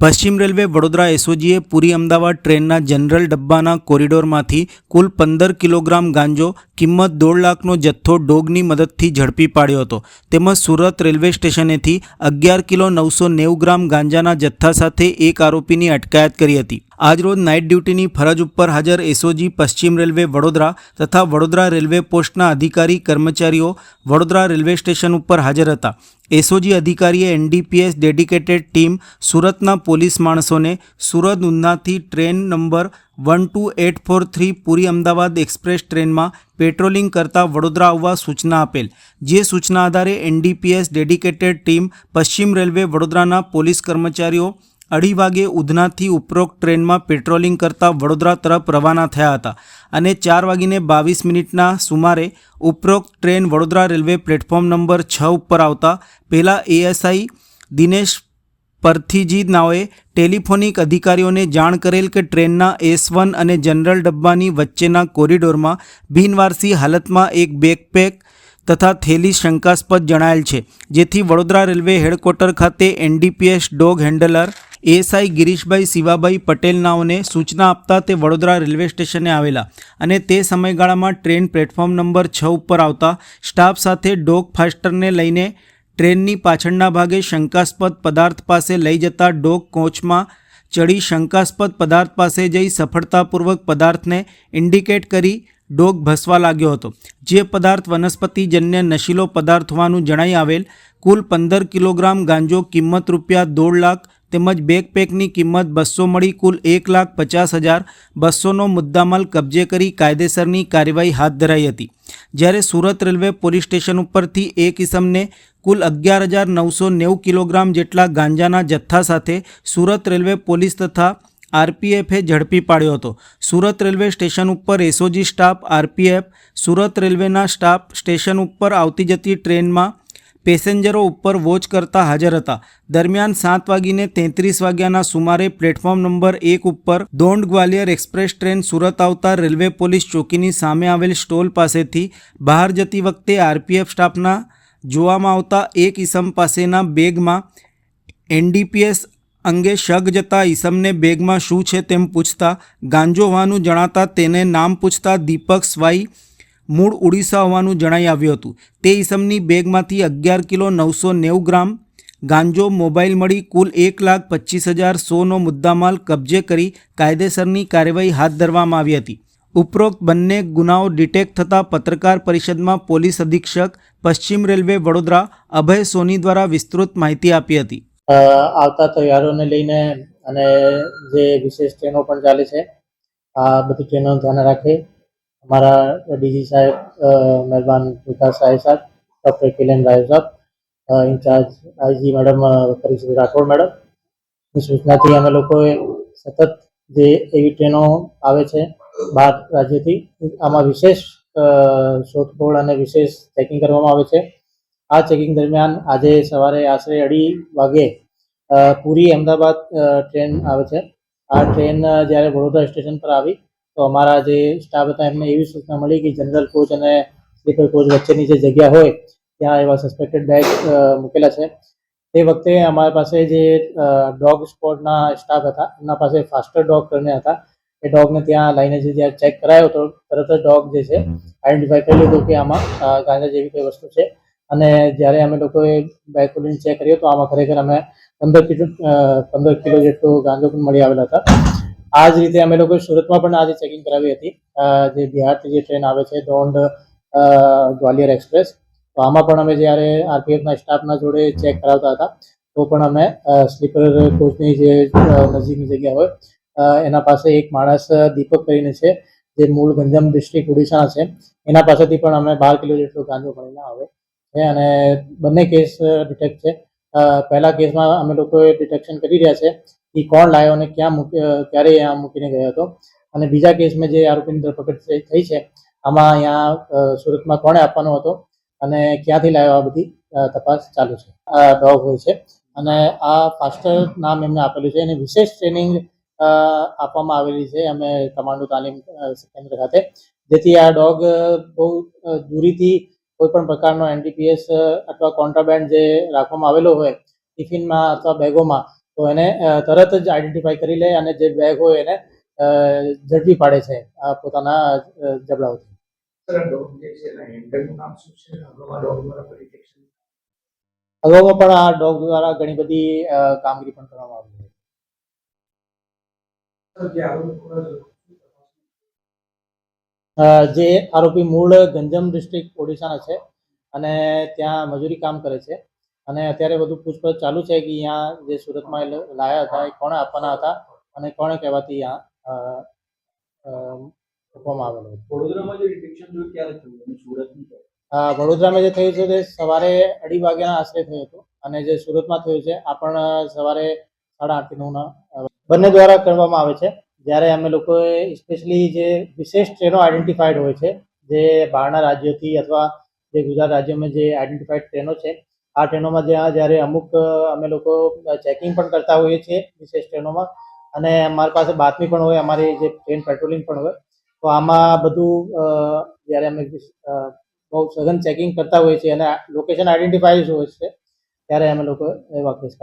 પશ્ચિમ રેલવે વડોદરા એસઓજીએ પુરી અમદાવાદ ટ્રેનના જનરલ ડબ્બાના કોરિડોરમાંથી કુલ પંદર કિલોગ્રામ ગાંજો, કિંમત દોઢ લાખનો જથ્થો ડોગની મદદથી ઝડપી પાડ્યો હતો. તેમજ સુરત રેલવે સ્ટેશનેથી અગિયાર કિલો નવસો નેવું ગ્રામ ગાંજાના જથ્થા સાથે એક આરોપીની અટકાયત કરી હતી. આજરોજ નાઇટ ડ્યુટીની ફરજ ઉપર હાજર એસઓજી પશ્ચિમ રેલવે વડોદરા તથા વડોદરા રેલવે પોસ્ટના અધિકારી કર્મચારીઓ વડોદરા રેલવે સ્ટેશન ઉપર હાજર હતા. એસઓજી અધિકારીએ એનડીપીએસ ડેડિકેટેડ ટીમ સુરતના પોલીસ માણસોને Surat ઉનાથી train number one two eight four three Puri Ahmedabad express ટ્રેનમાં પેટ્રોલિંગ કરતા વડોદરા આવવા સૂચના આપેલ. જે સૂચના આધારે એનડીપીએસ ડેડિકેટેડ ટીમ પશ્ચિમ રેલવે વડોદરાના પોલીસ કર્મચારીઓ અઢી વાગે ઉધનાથી ઉપરોક્ત ટ્રેનમાં પેટ્રોલિંગ કરતા વડોદરા તરફ રવાના થયા હતા અને ચાર વાગીને બાવીસ મિનિટના સુમારે ઉપરોક્ત train Vadodara railway platform number છ ઉપર આવતા પહેલાં એએસઆઈ દિનેશ પરથીજી નાઓએ ટેલિફોનિક અધિકારીઓને જાણ કરેલ કે ટ્રેનના એસ વન અને જનરલ ડબ્બાની વચ્ચેના કોરિડોરમાં બિનવારસી હાલતમાં એક બેકપેક તથા થેલી શંકાસ્પદ જણાયેલ છે, જેથી વડોદરા રેલવે હેડક્વાર્ટર ખાતે NDPS dog handler ASI Girishbhai Shivabhai Patel નાઓને સૂચના આપતા તે વડોદરા રેલવે સ્ટેશને આવેલા અને તે સમયગાળામાં ટ્રેન પ્લેટફોર્મ નંબર છ ઉપર આવતા સ્ટાફ સાથે ડોગ ફાસ્ટરને લઈને ટ્રેનની પાછળના ભાગે શંકાસ્પદ પદાર્થ પાસે લઈ જતા ડોગ કોચમાં ચડી શંકાસ્પદ પદાર્થ પાસે જઈ સફળતાપૂર્વક પદાર્થને ઇન્ડિકેટ કરી ડોગ ભસવા લાગ્યો હતો. જે પદાર્થ વનસ્પતિજન્ય નશીલો પદાર્થ હોવાનું જણાઈ આવેલ કુલ પંદર કિલોગ્રામ ગાંજો કિંમત રૂપિયા દોઢ લાખ તેમજ બેકપેકની કિંમત બસો મળી કુલ એક લાખ પચાસ હજાર બસોનો મુદ્દામાલ કબજે કરી કાયદેસરની કાર્યવાહી હાથ ધરાઈ હતી. જ્યારે સુરત રેલવે પોલીસ સ્ટેશન ઉપરથી એ કિસમને કુલ અગિયાર હજાર નવસો નેવું કિલોગ્રામ જેટલા ગાંજાના જથ્થા સાથે સુરત રેલવે પોલીસ તથા આરપીએફે ઝડપી પાડ્યો હતો. સુરત રેલવે સ્ટેશન ઉપર એસઓજી સ્ટાફ, આરપીએફ, સુરત રેલવેના સ્ટાફ સ્ટેશન ઉપર આવતી જતી ટ્રેનમાં પેસેન્જરો ઉપર વોચ કરતા હાજર હતા. દરમિયાન સાત વાગીને તેત્રીસ વાગ્યાના સુમારે પ્લેટફોર્મ નંબર એક ઉપર દોંડ ગ્વાલિયર એક્સપ્રેસ ટ્રેન સુરત આવતા રેલવે પોલીસ ચોકીની સામે આવેલ સ્ટોલ પાસેથી બહાર જતી વખતે આરપીએફ સ્ટાફના જોવામાં આવતા એક ઈસમ પાસેના બેગમાં એનડીપીએસ અંગે શક જતા ઈસમને બેગમાં શું છે તેમ પૂછતા ગાંજો હોવાનું જણાતા તેને નામ પૂછતા દીપક સ્વાઈ મૂળ ઓડિશા હોવાનું જણાઈ આવ્યું હતું. તે ઈસમની બેગમાંથી અગિયાર કિલો નવસો નેવું ગ્રામ ગાંજો મોબાઈલ મળી કુલ એક લાખ પચીસ હજાર સોનો મુદ્દામાલ કબજે કરી કાયદેસરની કાર્યવાહી હાથ ધરવામાં આવી હતી. ઉપરોક્ત બંને ગુનાઓ ડિટેક્ટ થતાં પત્રકાર પરિષદમાં પોલીસ અધિક્ષક, પશ્ચિમ રેલવે વડોદરા અભય સોની દ્વારા વિસ્તૃત માહિતી આપી હતી. આવતા તહેવારોને લઈને અને જે વિશેષ ટ્રેનો પણ ચાલે છે, આ બધી ટ્રેનો ધ્યાન રાખે અમારા ડીજી સાહેબ મહેરબાન વિકાસ સાહેબ સાહેબ, ડૉક્ટર કિલેન રાય સાહેબ incharge IG madam Parishri Rathod madam. ની સૂચનાથી અમે લોકોએ સતત જે એવી ટ્રેનો આવે છે બહાર રાજ્યથી, આમાં વિશેષ શોધખોળ અને વિશેષ ચેકિંગ કરવામાં આવે છે. આ ચેકિંગ દરમિયાન આજે સવારે આશરે અઢી વાગે પુરી અમદાવાદ ટ્રેન આવે છે. આ ટ્રેન જ્યારે વડોદરા સ્ટેશન પર આવી તો અમારા જે સ્ટાફ હતા એમને એવી સૂચના મળી કે જનરલ કોચ અને સ્લીપર કોચ વચ્ચેની જે જગ્યા હોય ત્યાં એવા સસ્પેક્ટેડ બેગ મૂકેલા છે. તે વખતે અમારા પાસે જે ડોગ સ્પોર્ટના સ્ટાફ હતા એમના પાસે ફાસ્ટર ડોગ કરીને હતા. એ ડોગને ત્યાં લઈને જે ત્યાં ચેક કરાયો તો તરત જ ડોગ જે છે આઈડેન્ટિફાઈ કરી લીધું કે આમાં ગાંજા જેવી કોઈ વસ્તુ છે. અને જ્યારે અમે લોકોએ બેગ ખોલીને ચેક કર્યો તો આમાં ખરેખર અમે પંદર કિલો પંદર કિલો જેટલો ગાંજો પણ મળી આવેલા હતા. આ જ રીતે અમે લોકોએ સુરતમાં પણ આજે ચેકિંગ કરાવી હતી. જે બિહારથી જે ટ્રેન આવે છે, દોંડ ગ્વાલિયર એક્સપ્રેસ તો આમાં પણ અમે જ્યારે આરપીએફના સ્ટાફના જોડે ચેક કરાવતા હતા, તો પણ અમે સ્લીપર કોચની જે નજીકની જગ્યા હોય એના પાસે એક માણસ દીપક કરીને છે, જે મૂળ ગંજમ ડિસ્ટ્રિક્ટ ઓડિશાના છે, એના પાસેથી પણ અમે બાર કિલો જેટલો ગાંજો ભણીને આવે છે અને બંને કેસ ડિટેક્ટ છે. પહેલા કેસમાં અમે લોકોએ ડિટેક્શન કરી રહ્યા છે કે કોણ લાવ્યો અને ક્યાં મૂકી ક્યારે અહીંયા મૂકીને ગયો હતો? અને બીજા કેસમાં જે આરોપીની ધરપકડ થઈ- થઈ છે, આમાં અહીંયા સુરતમાં કોણે આપવાનો હતો? અને ક્યાંથી લાવ્યો આ બધી તપાસ ચાલુ છે? આ ડોગ હોય છે. અને આ ફાસ્ટર નામ એમને આપેલું છે. એની વિશેષ ટ્રેનિંગ આપવામાં આવેલી છે અમે કમાન્ડો તાલીમ કેન્દ્ર ખાતે. જેથી આ ડોગ બહુ દૂરીથી કોઈ પણ પ્રકારનો એનડીપીએસ અથવા કોન્ટ્રાબેન્ડ જે રાખવામાં આવેલો હોય, ટિફિનમાં અથવા બેગોમાં તો એને તરત જ આઈડેન્ટિફાઈ કરી લે અને જે બેગ હોય એને ઝડપી પાડે છે આ પોતાના જબડાઓથી અગાઉમાં પણ આ ડોગ દ્વારા ઘણી બધી કામગીરી પણ કરવામાં આવી છે. જે આરોપી મૂળ ગંજમ ડિસ્ટ્રિક્ટ ઓડિશાના છે અને ત્યાં મજૂરી કામ કરે છે. અને અત્યારે બધું પૂછપરછ ચાલુ છે કે અહીંયા જે સુરતમાં લાયા હતા એ કોણે આપવાના હતા અને કોણે કહેવાથી અહીંયા મૂકવામાં આવેલો વડોદરામાં જે ડિટેક્શન જોયું ક્યારે થયું? અને સુરતનું વડોદરામાં જે થયું છે તે સવારે અઢી વાગ્યાના આશરે થયું હતું અને જે સુરતમાં થયું છે આ પણ સવારે સાડા આઠથી નવના બંને દ્વારા કરવામાં આવે છે. જ્યારે અમે લોકોએ સ્પેશિયલી જે વિશેષ ટ્રેનો આઈડેન્ટિફાઈડ હોય છે જે બહારના રાજ્યોથી અથવા જે ગુજરાત રાજ્યમાં જે આઈડેન્ટિફાઈડ ટ્રેનો છે આ ટ્રેનોમાં જ્યાં જ્યારે અમુક અમે લોકો ચેકિંગ પણ કરતા હોઈએ છીએ વિશેષ ટ્રેનોમાં. અને અમારી પાસે બાતમી પણ હોય, અમારી જે ટ્રેન પેટ્રોલિંગ પણ હોય. તો આમાં બધું જ્યારે અમે બહુ સઘન ચેકિંગ કરતા હોઈએ છીએ અને લોકેશન આઈડેન્ટિફાઈ હોય છે, ત્યારે અમે લોકો એ કેસ